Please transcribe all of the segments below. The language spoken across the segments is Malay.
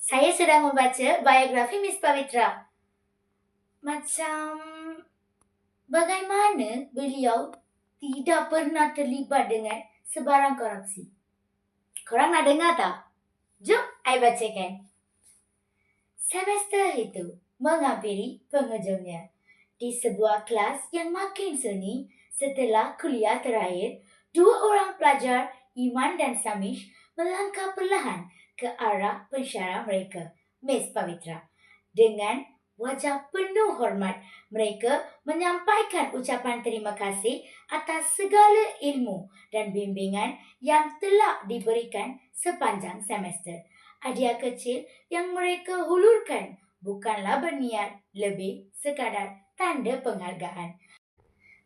Saya sedang membaca biografi Miss Pavitra. Macam bagaimana beliau tidak pernah terlibat dengan sebarang korupsi. Korang nak dengar tak? Jom, I bacakan. Semester itu menghampiri penghujungnya. Di sebuah kelas yang makin sunyi setelah kuliah terakhir, dua orang pelajar, Iman dan Samish, melangkah perlahan ke arah pensyarah mereka, Miss Pavitra. Dengan wajah penuh hormat, mereka menyampaikan ucapan terima kasih atas segala ilmu dan bimbingan yang telah diberikan sepanjang semester. Hadiah kecil yang mereka hulurkan bukanlah berniat lebih sekadar tanda penghargaan.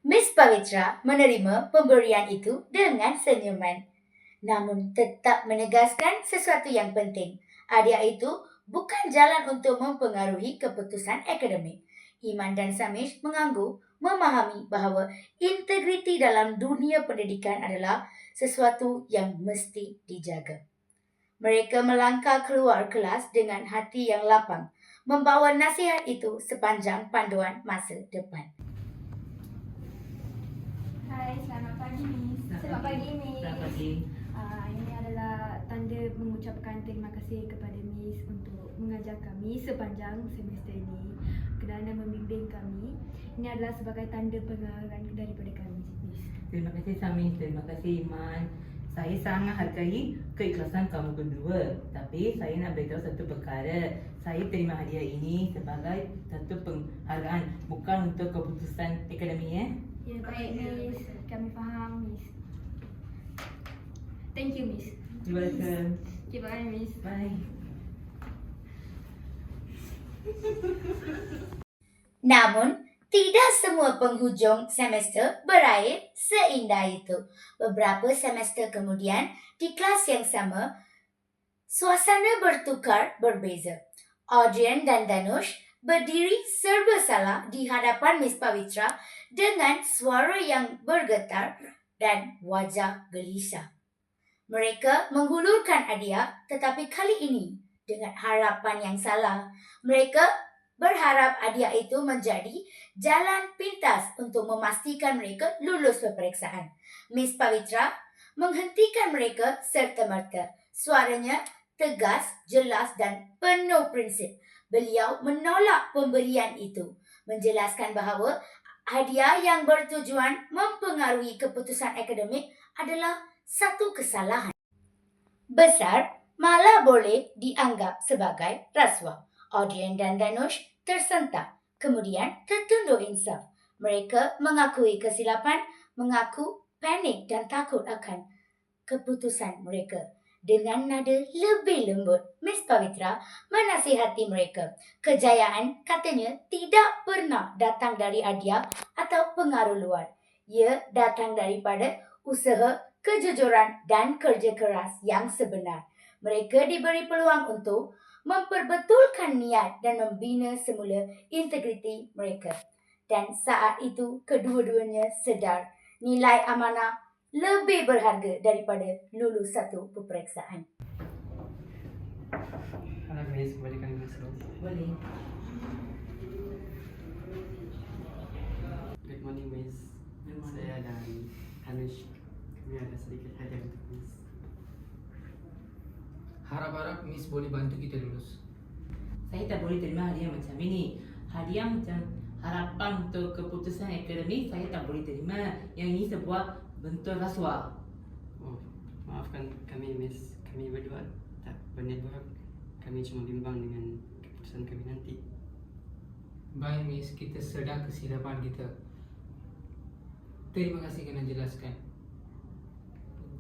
Miss Pavitra menerima pemberian itu dengan senyuman. Namun tetap menegaskan sesuatu yang penting. Hadiah itu bukan jalan untuk mempengaruhi keputusan akademik. Iman dan Samish mengangguk memahami bahawa integriti dalam dunia pendidikan adalah sesuatu yang mesti dijaga. Mereka melangkah keluar kelas dengan hati yang lapang, membawa nasihat itu sepanjang panduan masa depan. Hai, selamat pagi Miss. Selamat pagi Miss. Selamat pagi. Ah, ini adalah tanda mengucapkan terima kasih kepada Miss untuk mengajar kami sepanjang semester ini kerana membimbing kami. Ini adalah sebagai tanda penghargaan daripada kami Miss. Terima kasih Sami, terima kasih Iman. Saya sangat hargai keikhlasan kamu berdua. Tapi saya nak beritahu satu perkara. Saya terima hadiah ini sebagai satu penghargaan bukan untuk keputusan akademi eh. Ya, baik Miss. Kami faham Miss. Thank you Miss. You're welcome. Okay, bye Miss. Bye. Namun, tidak semua penghujung semester berakhir seindah itu. Beberapa semester kemudian, di kelas yang sama, suasana bertukar berbeza. Adrian dan Danush berdiri serba salah di hadapan Miss Pavitra dengan suara yang bergetar dan wajah gelisah. Mereka menghulurkan hadiah tetapi kali ini dengan harapan yang salah. Mereka berharap hadiah itu menjadi jalan pintas untuk memastikan mereka lulus peperiksaan. Miss Pavitra menghentikan mereka serta-merta. Suaranya tegas, jelas dan penuh prinsip. Beliau menolak pemberian itu, menjelaskan bahawa hadiah yang bertujuan mempengaruhi keputusan akademik adalah satu kesalahan. Besar malah boleh dianggap sebagai rasuah. Adrian dan Danush tersentak, kemudian tertunduk insaf. Mereka mengakui kesilapan, mengaku panik dan takut akan keputusan mereka. Dengan nada lebih lembut, Miss Pavitra menasihati mereka. Kejayaan katanya tidak pernah datang dari hadiah atau pengaruh luar. Ia datang daripada usaha, kejujuran dan kerja keras yang sebenar. Mereka diberi peluang untuk memperbetulkan niat dan membina semula integriti mereka. Dan saat itu kedua-duanya sedar nilai amanah lebih berharga daripada lulus satu peperiksaan. Boleh kami masuk? Boleh. Good morning Miss. Good morning. Saya dan Hanush. Kami ada sedikit hadiah untuk Miss. Harap-harap Miss boleh bantu kita lulus. Saya tak boleh terima hadiah macam ini. Hadiah macam harapan untuk keputusan akademik saya tak boleh terima. Yang ini sebuah bentuk rasuah. Oh, maafkan kami Miss. Kami berdua tak berniat buruk. Kami cuma bimbang dengan keputusan kami nanti. Baik Miss, kita sedar kesilapan kita. Terima kasih kerana jelaskan.